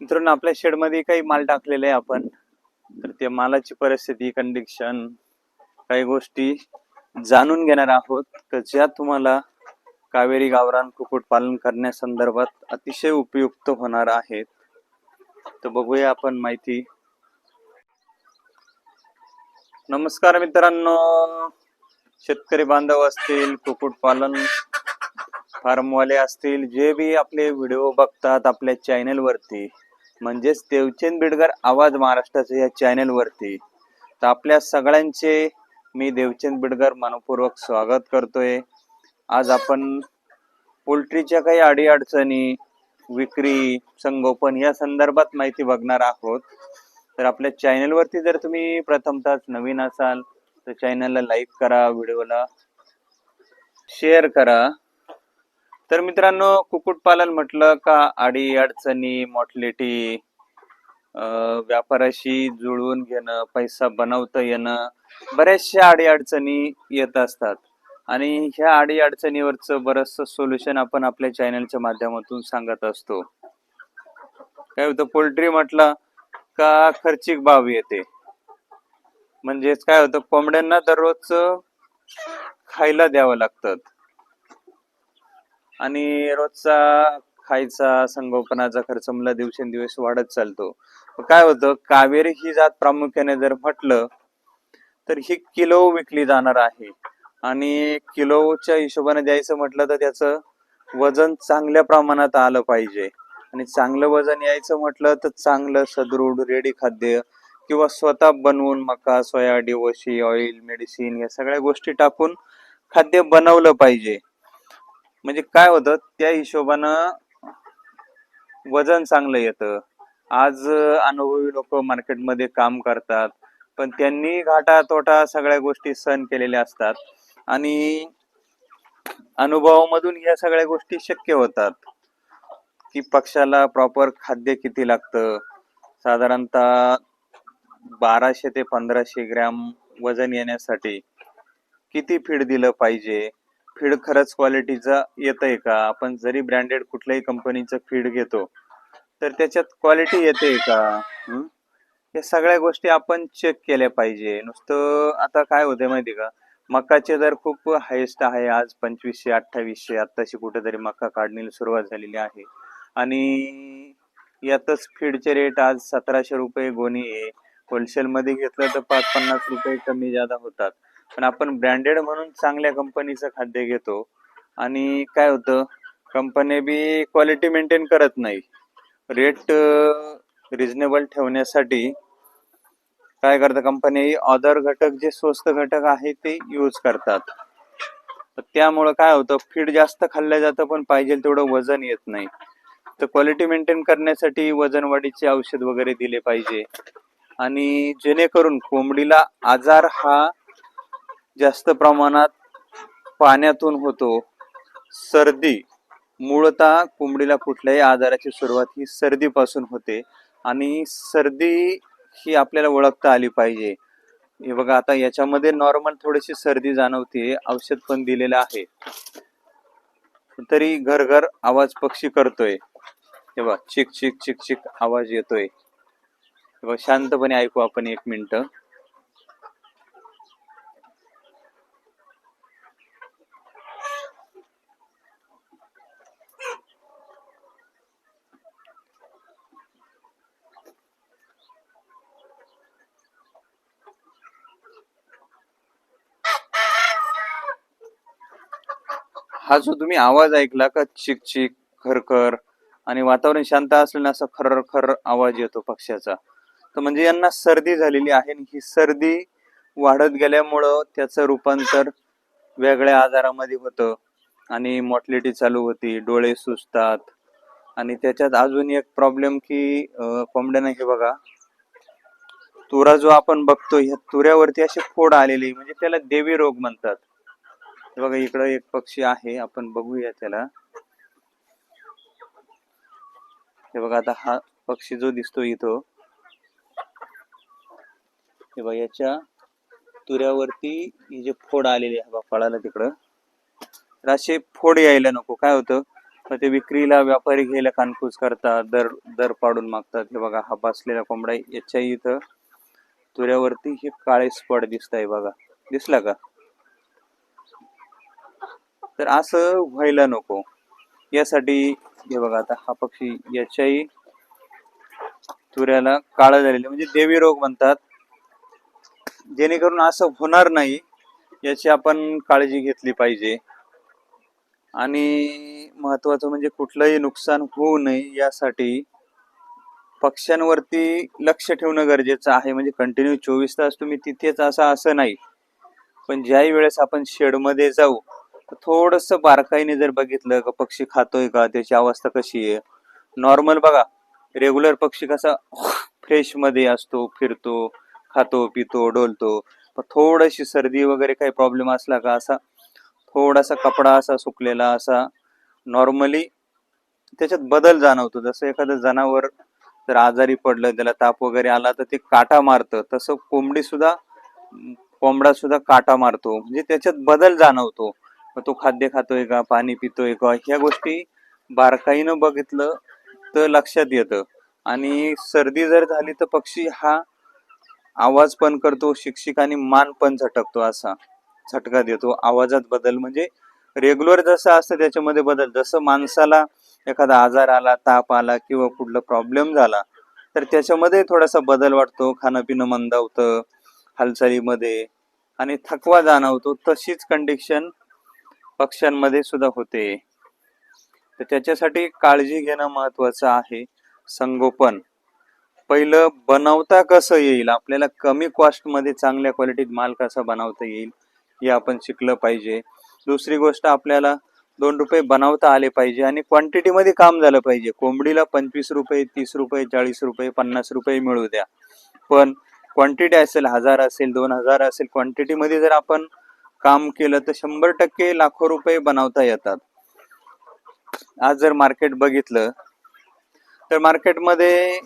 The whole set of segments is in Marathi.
मित्रांनो आपल्या शेडमध्ये काही माल टाकलेले आहे आपण. तर त्या मालाची परिस्थिती कंडिशन काही गोष्टी जाणून घेणार आहोत. तर ज्या तुम्हाला कावेरी गावरान कुक्कुटपालन करण्यासंदर्भात अतिशय उपयुक्त होणार आहेत. तर बघूया आपण माहिती. नमस्कार मित्रांनो. शेतकरी बांधव असतील कुक्कुटपालन फार्मवाले असतील जे बी आपले व्हिडिओ बघतात आपल्या चॅनेलवरती म्हणजेच देवचंद बिडकर आवाज महाराष्ट्राच्या या चॅनल वरती तर आपल्या सगळ्यांचे मी देवचंद बिडकर मनपूर्वक स्वागत करतोय. आज आपण पोल्ट्रीच्या काही अडीअडचणी विक्री संगोपन या संदर्भात माहिती बघणार आहोत. तर आपल्या चॅनल वरती जर तुम्ही प्रथमतःच नवीन असाल तर चॅनलला लाईक करा व्हिडिओला शेअर करा. तर मित्रांनो कुक्कुटपालन म्हटलं का अडी अडचणी मॉर्टलिटी व्यापाराशी जुळवून घेणं पैसा बनवता येणं बऱ्याचशा अडी अडचणी येत असतात. आणि ह्या अडी अडचणीवरचं बरचसं सोल्युशन आपण आपल्या चॅनलच्या माध्यमातून सांगत असतो. काय होतं पोल्ट्री म्हटलं का खर्चिक बाब येते. म्हणजेच काय होतं कोंबड्यांना दररोज खायला द्यावं लागतं. आणि रोजचा खायचा संगोपनाचा खर्च मला दिवसेंदिवस वाढत चालतो. काय होतं कावेरी ही जात प्रामुख्याने जर म्हटलं तर ही किलो विकली जाणार आहे. आणि किलोच्या हिशोबाने द्यायचं म्हटलं तर त्याचं वजन चांगल्या प्रमाणात आलं पाहिजे. आणि चांगलं वजन यायचं म्हटलं तर चांगलं सदृढ रेडी खाद्य किंवा स्वतः बनवून मका सोया डिवोशी ऑइल मेडिसिन या सगळ्या गोष्टी टाकून खाद्य बनवलं पाहिजे. म्हणजे काय होतं त्या हिशोबानं वजन चांगलं येतं. आज अनुभवी लोक मार्केटमध्ये काम करतात पण त्यांनी घाटा तोटा सगळ्या गोष्टी सहन केलेल्या असतात आणि अनुभवामधून या सगळ्या गोष्टी शक्य होतात. की पक्षाला प्रॉपर खाद्य किती लागतं? साधारणतः बाराशे ते पंधराशे ग्रॅम वजन येण्यासाठी किती फीड दिलं पाहिजे? फीड खरंच क्वालिटीचं येतंय का? आपण जरी ब्रँडेड कुठल्याही कंपनीचं फीड घेतो तर त्याच्यात क्वालिटी येते का? या सगळ्या गोष्टी आपण चेक केल्या पाहिजे. नुसतं आता काय होते माहिती का? मकाचे दर खूप हायेस्ट आहे आज पंचवीसशे अठ्ठावीसशे आत्ताशी कुठेतरी मका काढणीला सुरुवात झालेली आहे. आणि यातच फीडचे रेट आज सतराशे रुपये गोणी आहे. होलसेल मध्ये घेतलं तर पाच पन्नास रुपये कमी जादा होतात. पण आपण ब्रँडेड म्हणून चांगल्या कंपनीचं खाद्य घेतो. आणि काय होतं कंपनी बी क्वालिटी मेंटेन करत नाही. रेट रिजनेबल ठेवण्यासाठी काय करतं कंपनी अदर घटक जे स्वस्त घटक आहे ते यूज करतात. त्यामुळं काय होतं फीड जास्त खाल्लं जातं पण पाहिजे तेवढं वजन येत नाही. तर क्वालिटी मेंटेन करण्यासाठी वजन वाढीचे औषध वगैरे दिले पाहिजे. आणि जेणेकरून कोंबडीला आजार हा जास्त प्रमाणात पाण्यातून होतो. सर्दी मूळतः कोंबडीला कुठल्याही आजाराची सुरुवात ही सर्दीपासून होते. आणि सर्दी ही आपल्याला ओळखता आली पाहिजे. हे बघा आता याच्यामध्ये नॉर्मल थोडीशी सर्दी जाणवते औषध पण दिलेलं आहे. तरी घर घर आवाज पक्षी करतोय. हे बघा चिक चिक चिक चिक आवाज येतोय. हे बघा शांतपणे ऐकू आपण एक मिनिट. हा जो तुम्ही आवाज ऐकला का चिक चिक खरखर आणि वातावरण शांत असल्याने असा खर खर आवाज येतो पक्ष्याचा. तर म्हणजे यांना सर्दी झालेली आहे आणि ही सर्दी वाढत गेल्यामुळं त्याचं रूपांतर वेगळ्या आजारामध्ये होतं आणि मॉर्टलिटी चालू होती डोळे सुजतात आणि त्याच्यात अजून एक प्रॉब्लेम की कोंबड्यानं हे बघा. तुरा जो आपण बघतो ह्या तुऱ्यावरती अशी फोड आलेली म्हणजे त्याला देवी रोग म्हणतात. बघा इकडं एक पक्षी आहे. आपण बघूया त्याला. हे बघा आता हा पक्षी जो दिसतो इथं हे बघा याच्या तुऱ्यावरती ही जे फोड आलेली आहे फळाला तिकडं. तर असे फोड यायला नको. काय होतं? मग ते विक्रीला व्यापारी घ्यायला कानकूस करतात दर दर पाडून मागतात. हे बघा हा बसलेला कोंबडा याच्या इथं तुऱ्यावरती हे काळे स्पॉट दिसत आहे बघा. दिसला का? तर असं व्हायला नको. यासाठी हे बघा आता हा पक्षी याच्याही तुऱ्याला काळा झालेला म्हणजे देवी रोग म्हणतात. जेणेकरून असं होणार नाही याची आपण काळजी घेतली पाहिजे. आणि महत्वाचं म्हणजे कुठलंही नुकसान होऊ नये यासाठी पक्ष्यांवरती लक्ष ठेवणं गरजेचं आहे. म्हणजे कंटिन्यू चोवीस तास तुम्ही तिथेच असं असं नाही. पण ज्याही वेळेस आपण शेडमध्ये जाऊ तर थोडस बारकाईने जर बघितलं का पक्षी खातोय का त्याची अवस्था कशी आहे? नॉर्मल बघा रेग्युलर पक्षी कसा फ्रेशमध्ये असतो फिरतो खातो पितो डोलतो. पण थोडीशी सर्दी वगैरे काही प्रॉब्लेम असला का असा थोडासा कपडा असा सुकलेला असा नॉर्मली त्याच्यात बदल जाणवतो. जसं एखादं जनावर जर आजारी पडलं त्याला ताप वगैरे आला तर ते काटा मारतं. तसं कोंबडी सुद्धा कोंबडा सुद्धा काटा मारतो. म्हणजे त्याच्यात बदल जाणवतो. मग तो खाद्य खातोय का पाणी पितोय का ह्या गोष्टी बारकाईनं बघितलं तर लक्षात येतं. आणि सर्दी जर झाली तर पक्षी हा आवाज पण करतो शिक्षिक आणि मान पण झटकतो असा. झटका देतो. आवाजात बदल म्हणजे रेग्युलर जसं असतं त्याच्यामध्ये बदल. जसं माणसाला एखादा आजार आला ताप आला किंवा कुठला प्रॉब्लेम झाला तर त्याच्यामध्ये थोडासा बदल वाटतो. खाणं पिणं मंदावतं हालचालीमध्ये आणि थकवा जाणवतो. तशीच कंडिशन पक्ष्यांमध्ये सुद्धा होते. तर त्याच्यासाठी काळजी घेणं महत्वाचं आहे. संगोपन. पहिलं बनवता कसं येईल? आपल्याला कमी कॉस्टमध्ये चांगल्या क्वालिटीत माल कसा बनवता येईल? हे आपण शिकलं पाहिजे. दुसरी गोष्ट आपल्याला दोन रुपये बनवता आले पाहिजे आणि क्वांटिटीमध्ये काम झालं पाहिजे. कोंबडीला पंचवीस रुपये तीस रुपये चाळीस रुपये पन्नास रुपये मिळू द्या. पण क्वांटिटी असेल हजार असेल दोन हजार असेल क्वांटिटीमध्ये जर आपण काम केलं तर शंभर टक्के लाखो रुपये बनवता येतात. आज जर मार्केट बघितलं तर मार्केटमध्ये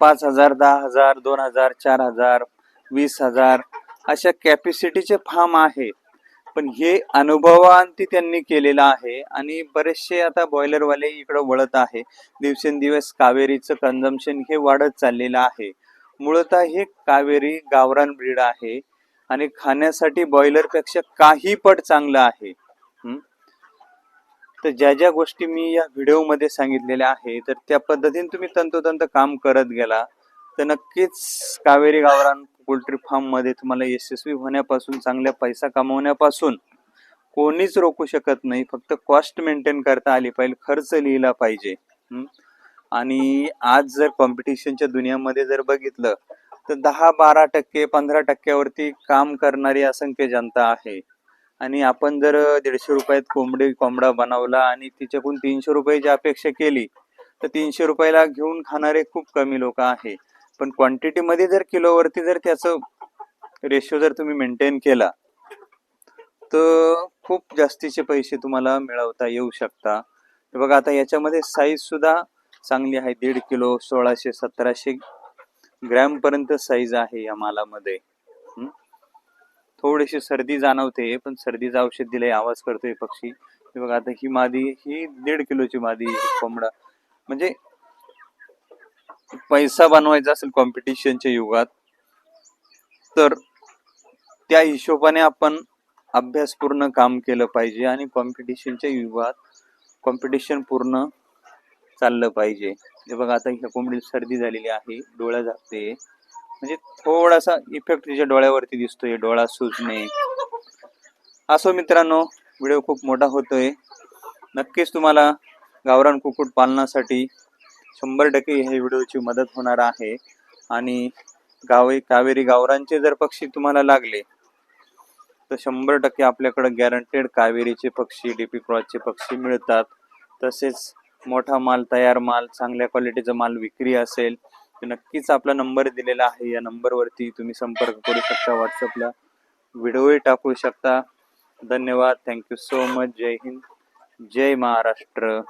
पाच हजार दहा हजार दोन हजार चार हजार वीस हजार अशा कॅपॅसिटीचे फार्म आहे. पण हे अनुभवांती त्यांनी केलेलं आहे आणि बरेचसे आता बॉयलरवाले इकडं वळत आहे. दिवसेंदिवस कावेरीचं कन्झम्पशन हे वाढत चाललेलं आहे. मुळतः हे कावेरी गावरान ब्रीड आहे. आणि खाण्यासाठी बॉयलरपेक्षा काही पट चांगलं आहे. तर ज्या ज्या गोष्टी मी या व्हिडिओमध्ये सांगितलेल्या आहे तर त्या पद्धतीने तुम्ही तंतोतंत काम करत गेला तर नक्कीच कावेरी गावरान पोल्ट्री फार्ममध्ये तुम्हाला यशस्वी होण्यापासून चांगल्या पैसा कमवण्यापासून कोणीच रोखू शकत नाही. फक्त कॉस्ट मेंटेन करता आली पाहिजे खर्च लिहिला पाहिजे. आणि आज जर कॉम्पिटिशनच्या दुनियामध्ये जर बघितलं तर दहा बारा टक्के पंधरा टक्क्यावरती काम करणारी असंख्य जनता आहे. आणि आपण जर दीडशे रुपयात कोंबडी कोंबडा बनवला आणि तिच्याकडून तीनशे रुपयाची अपेक्षा केली तर तीनशे रुपयाला घेऊन खाणारे खूप कमी लोक आहे. पण क्वांटिटीमध्ये जर किलोवरती जर त्याचं रेशो जर तुम्ही मेंटेन केला तर खूप जास्तीचे पैसे तुम्हाला मिळवता येऊ शकता. बघा आता याच्यामध्ये साईज सुद्धा चांगली आहे. दीड किलो सोळाशे सतराशे ग्रॅम पर्यंत साईज आहे या मालामध्ये. थोडीशी सर्दी जाणवते पण सर्दीचं औषध दिलंय आवाज करतोय पक्षी. हे बघा आता ही मादी ही दीड किलोची मादी कोंबडा. म्हणजे पैसा बनवायचा असेल कॉम्पिटिशनच्या युगात तर त्या हिशोबाने आपण अभ्यासपूर्ण काम केलं पाहिजे आणि कॉम्पिटिशनच्या युगात कॉम्पिटिशन पूर्ण चाललं पाहिजे. हे बघा आता ह्या कोंबडी सर्दी झालेली आहे डोळा झाकते. म्हणजे थोडासा इफेक्ट तिच्या डोळ्यावरती दिसतोय डोळा सुजणे. असो मित्रांनो व्हिडिओ खूप मोठा होतोय. नक्कीच तुम्हाला गावरान कुक्कुट पालनासाठी शंभर टक्के ह्या व्हिडिओची मदत होणार आहे. आणि गावे कावेरी गावरांचे जर पक्षी तुम्हाला लागले तर शंभर टक्के आपल्याकडं गॅरंटेड कावेरीचे पक्षी डीपी क्रॉसचे पक्षी मिळतात. तसेच मोठा माल तयार माल चांगल्या क्वालिटीचा माल विक्री असेल तर नक्कीच आपला नंबर दिलेला आहे. या नंबरवरती तुम्ही संपर्क करू शकता व्हॉट्सअपला व्हिडिओही टाकू शकता. धन्यवाद. थँक्यू सो मच जय हिंद. जय महाराष्ट्र.